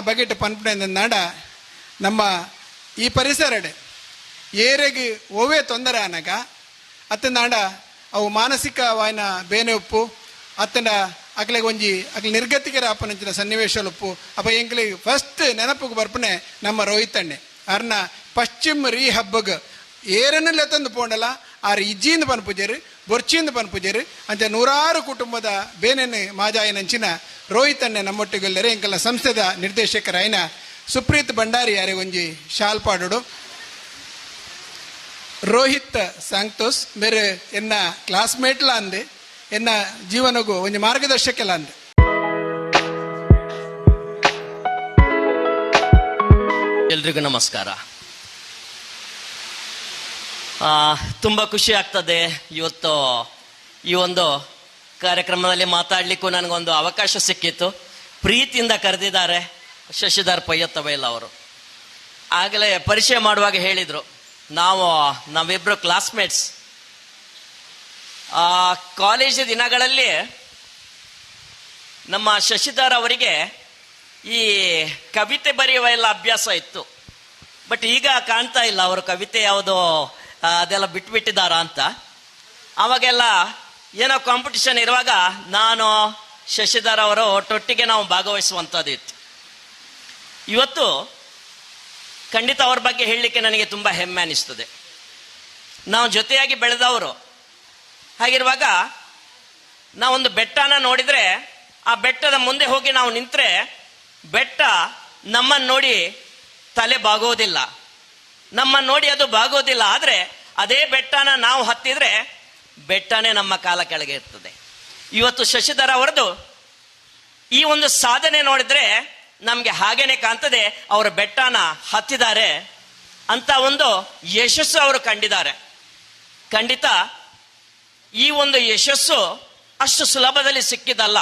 ಬಗೆಟ್ ಪನ್ಪುನ ನಾಡ ನಮ್ಮ ಈ ಪರಿಸರಡೆ ಏರೆಗೆ ಓವೇ ತೊಂದರೆ ಅನಗ ಅತ್ತ ನಾಡ ಅವು ಮಾನಸಿಕವಾಯಿನ ಬೇನೆ ಉಪ್ಪು ಅತ್ತನ ಅಕ್ಲೆಗೆ ಒಂಜಿ ಅಕ್ಲೆ ನಿರ್ಗತಿಕರ ಅಪ್ಪನಂಚಿನ ಸನ್ನಿವೇಶಲು ಉಪ್ಪು. ಅಪ್ಪ ಎಂಕ್ಲಿಗೆ ಫಸ್ಟ್ ನೆನಪುಗೆ ಬರ್ಪನೆ ನಮ್ಮ ರೋಹಿತ್ ಅಣ್ಣೆ. ಅರ್ನ ಪಶ್ಚಿಮ ರೀ ಹಬ್ಬಗ್ ಏರನ್ನು ಲೆತ್ತಂದು ಪೋಂಡಲ, ಆರ್ ಇಜ್ಜಿಂದ ಪನ್ಪುಜರು ಬೊರ್ಚಿಂದ ಪನ್ಪುಜರು ಅಂತ ನೂರಾರು ಕುಟುಂಬದ ಬೇನೆನೆ ಮಾಜಾಯನಂಚಿನ ರೋಹಿತ್ ಅಣ್ಣ ನಮ್ಮೊಟ್ಟಿಗೆಲ್ಲರೆ ಎಂಕಲ್ಲ ಸಂಸ್ಥೆದ ನಿರ್ದೇಶಕರಾಯಿನ ಸುಪ್ರೀತ್ ಭಂಡಾರಿ ಯಾರೇ ಒಂಜಿ ರೋಹಿತ್ ಸಾಂಕ್ತೋಸ್, ಬೇರೆ ಎನ್ನ ಕ್ಲಾಸ್ಮೇಟ್ಲ ಅಂದೆ, ಎನ್ನ ಜೀವನಗೂ ಒಂದು ಮಾರ್ಗದರ್ಶಕಲ್ಲ ಅಂದೆ. ಎಲ್ರಿಗೂ ನಮಸ್ಕಾರ. ತುಂಬ ಖುಷಿ ಆಗ್ತದೆ ಇವತ್ತು ಈ ಒಂದು ಕಾರ್ಯಕ್ರಮದಲ್ಲಿ ಮಾತಾಡಲಿಕ್ಕೂ ನನಗೊಂದು ಅವಕಾಶ ಸಿಕ್ಕಿತ್ತು. ಪ್ರೀತಿಯಿಂದ ಕರೆದಿದ್ದಾರೆ ಶಶಿಧರ್ ಪಯ್ಯತ್ತ ಬೈಲ್ ಅವರು. ಆಗಲೇ ಪರಿಚಯ ಮಾಡುವಾಗ ಹೇಳಿದರು, ನಾವು ನಾವಿಬ್ಬರು ಕ್ಲಾಸ್ಮೇಟ್ಸ್ ಕಾಲೇಜ್ ದಿನಗಳಲ್ಲಿ ನಮ್ಮ ಶಶಿಧರ್ ಅವರಿಗೆ ಈ ಕವಿತೆ ಬರೆಯುವ ಎಲ್ಲ ಅಭ್ಯಾಸ ಇತ್ತು. ಬಟ್ ಈಗ ಕಾಣ್ತಾ ಇಲ್ಲ, ಅವರು ಕವಿತೆ ಯಾವುದು ಅದೆಲ್ಲ ಬಿಟ್ಬಿಟ್ಟಿದ್ದಾರ ಅಂತ. ಅವಾಗೆಲ್ಲ ಏನೋ ಕಾಂಪಿಟಿಷನ್ ಇರುವಾಗ ನಾನು ಶಶಿಧರ್ ಅವರು ಒಟ್ಟೊಟ್ಟಿಗೆ ನಾವು ಭಾಗವಹಿಸುವಂಥದ್ದು ಇತ್ತು ಇವತ್ತು ಖಂಡಿತ ಅವ್ರ ಬಗ್ಗೆ ಹೇಳಲಿಕ್ಕೆ ನನಗೆ ತುಂಬ ಹೆಮ್ಮೆ ಅನಿಸ್ತದೆ. ನಾವು ಜೊತೆಯಾಗಿ ಬೆಳೆದವರು. ಹಾಗಿರುವಾಗ ನಾವೊಂದು ಬೆಟ್ಟನ ನೋಡಿದ್ರೆ ಆ ಬೆಟ್ಟದ ಮುಂದೆ ಹೋಗಿ ನಾವು ನಿಂತರೆ ಬೆಟ್ಟ ನಮ್ಮನ್ನು ನೋಡಿ ತಲೆ ಬಾಗೋದಿಲ್ಲ. ನಮ್ಮನ್ನು ನೋಡಿ ಅದು ಬಾಗೋದಿಲ್ಲ, ಆದರೆ ಅದೇ ಬೆಟ್ಟನ ನಾವು ಹತ್ತಿದ್ರೆ ಬೆಟ್ಟನೇ ನಮ್ಮ ಕಾಲ ಕೆಳಗೆ ಇರ್ತದೆ. ಇವತ್ತು ಶಶಿಧರ ಅವರದು ಈ ಒಂದು ಸಾಧನೆ ನೋಡಿದ್ರೆ ನಮಗೆ ಹಾಗೇನೆ ಕಾಣ್ತದೆ, ಅವರು ಬೆಟ್ಟನ ಹತ್ತಿದ್ದಾರೆ ಅಂತ ಒಂದು ಯಶಸ್ಸು ಅವರು ಕಂಡಿದ್ದಾರೆ. ಖಂಡಿತ ಈ ಒಂದು ಯಶಸ್ಸು ಅಷ್ಟು ಸುಲಭದಲ್ಲಿ ಸಿಕ್ಕಿದಲ್ಲ.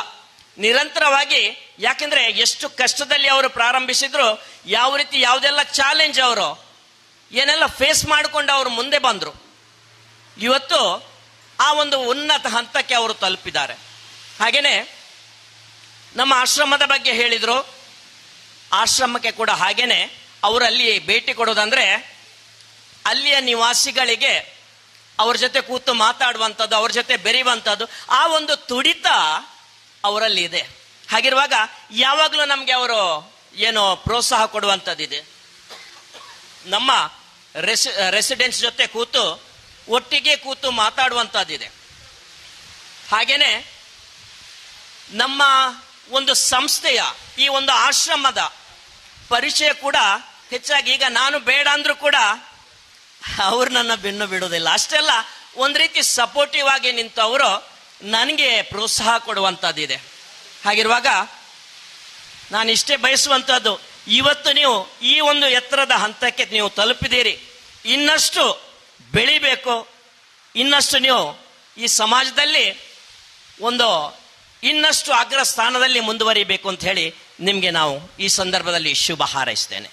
ನಿರಂತರವಾಗಿ, ಯಾಕೆಂದ್ರೆ ಎಷ್ಟು ಕಷ್ಟದಲ್ಲಿ ಅವರು ಪ್ರಾರಂಭಿಸಿದ್ರು, ಯಾವ ರೀತಿ ಯಾವುದೆಲ್ಲ ಚಾಲೆಂಜ್ ಅವರು ಏನೆಲ್ಲ ಫೇಸ್ ಮಾಡಿಕೊಂಡು ಅವರು ಮುಂದೆ ಬಂದರು. ಇವತ್ತು ಆ ಒಂದು ಉನ್ನತ ಹಂತಕ್ಕೆ ಅವರು ತಲುಪಿದ್ದಾರೆ. ಹಾಗೆಯೇ ನಮ್ಮ ಆಶ್ರಮದ ಬಗ್ಗೆ ಹೇಳಿದರು. ಆಶ್ರಮಕ್ಕೆ ಕೂಡ ಹಾಗೇನೆ ಅವರಲ್ಲಿ ಭೇಟಿ ಕೊಡೋದಂದ್ರೆ ಅಲ್ಲಿಯ ನಿವಾಸಿಗಳಿಗೆ ಅವ್ರ ಜೊತೆ ಕೂತು ಮಾತಾಡುವಂಥದ್ದು, ಅವ್ರ ಜೊತೆ ಬೆರೆಯುವಂಥದ್ದು, ಆ ಒಂದು ತುಡಿತ ಅವರಲ್ಲಿ ಇದೆ. ಹಾಗಿರುವಾಗ ಯಾವಾಗಲೂ ನಮಗೆ ಅವರು ಏನು ಪ್ರೋತ್ಸಾಹ ಕೊಡುವಂಥದ್ದಿದೆ. ನಮ್ಮ ರೆಸಿ ರೆಸಿಡೆನ್ಸ್ ಜೊತೆ ಕೂತು ಒಟ್ಟಿಗೆ ಕೂತು ಮಾತಾಡುವಂಥದ್ದಿದೆ. ಹಾಗೇನೆ ನಮ್ಮ ಒಂದು ಸಂಸ್ಥೆಯ ಈ ಒಂದು ಆಶ್ರಮದ ಪರಿಚಯ ಕೂಡ ಹೆಚ್ಚಾಗಿ ಈಗ ನಾನು ಬೇಡ ಅಂದ್ರೂ ಕೂಡ ಅವ್ರು ನನ್ನ ಬೆನ್ನು ಬಿಡೋದಿಲ್ಲ ಅಷ್ಟೆಲ್ಲ ಒಂದು ರೀತಿ ಸಪೋರ್ಟಿವ್ ಆಗಿ ನಿಂತವರು ನನಗೆ ಪ್ರೋತ್ಸಾಹ ಕೊಡುವಂಥದ್ದಿದೆ. ಹಾಗಿರುವಾಗ ನಾನು ಇಷ್ಟೇ ಬಯಸುವಂಥದ್ದು ಇವತ್ತು ನೀವು ಈ ಒಂದು ಎತ್ತರದ ಹಂತಕ್ಕೆ ನೀವು ತಲುಪಿದ್ದೀರಿ. ಇನ್ನಷ್ಟು ಬೆಳಿಬೇಕು. ಇನ್ನಷ್ಟು ನೀವು ಈ ಸಮಾಜದಲ್ಲಿ ಒಂದು ಇನ್ನಷ್ಟು ಅಗ್ರ ಸ್ಥಾನದಲ್ಲಿ ಮುಂದುವರಿಬೇಕು ಅಂತ ಹೇಳಿ ನಿಮಗೆ ನಾವು ಈ ಸಂದರ್ಭದಲ್ಲಿ ಶುಭ ಹಾರೈಸ್ತೇನೆ.